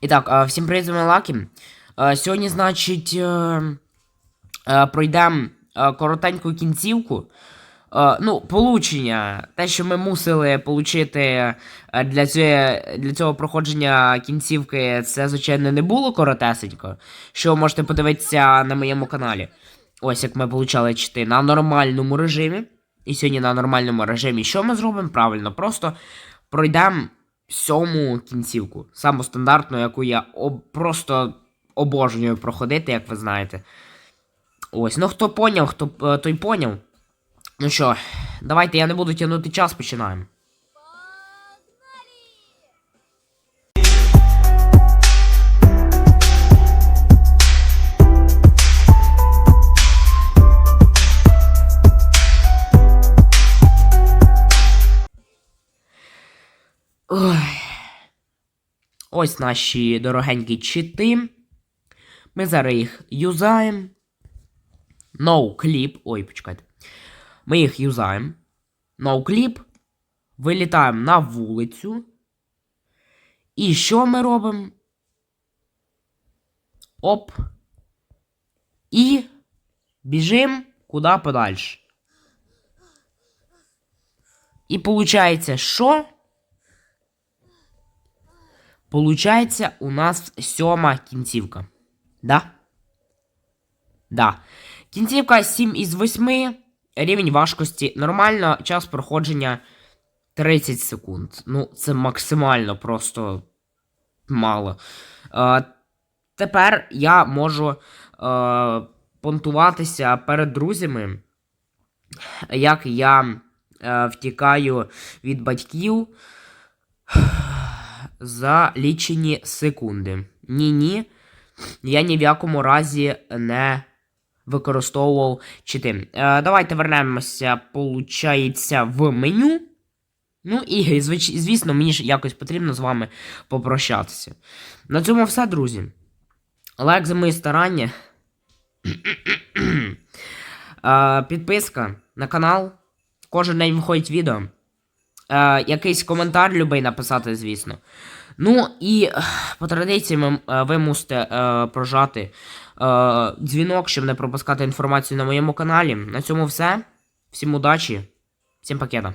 І так, всім привіт, з вами Лакі. Сьогодні, значить, е, пройдемо коротеньку кінцівку. Ну, получення. Те, що ми мусили получити для цього, для цього проходження кінцівки, це, звичайно, не було коротесенько. Що ви можете подивитися на моєму каналі. Ось як ми получали чити на нормальному режимі. І сьогодні на нормальному режимі. Що ми зробимо? Правильно, просто пройдемо сьому кінцівку. Саму стандартну, яку я об... просто обожнюю проходити, як ви знаєте. Ось, ну хто поняв, хто той поняв. Ну що, давайте я не буду тягнути час, починаємо. Ой. Ось наші дорогенькі чити. Ми зараз їх юзаємо. No clip. Ой, почекайте. Ми їх юзаємо. No clip. Вилітаємо на вулицю. І що ми робимо? Оп. І біжимо куди подальше. І виходить, що? Получається, у нас сьома кінцівка. Да? Да. Кінцівка 7 із 8. Рівень важкості нормально. Час проходження 30 секунд. Ну, це максимально просто мало. Е, тепер я можу е, понтуватися перед друзями, як я е, втікаю від батьків за лічені секунди. Ні-ні. Я ні в якому разі не використовував чити. Е, давайте вернемося, получається, в меню. Ну і, звісно, мені ж якось потрібно з вами попрощатися. На цьому все, друзі. Лайк за мої старання. Е, підписка на канал. Кожен день виходить відео. Е, якийсь коментар любий написати, звісно. Ну і е, по традиції ми, е, ви мусите е, прожати е, дзвінок, щоб не пропускати інформацію на моєму каналі. На цьому все. Всім удачі, всім пакета.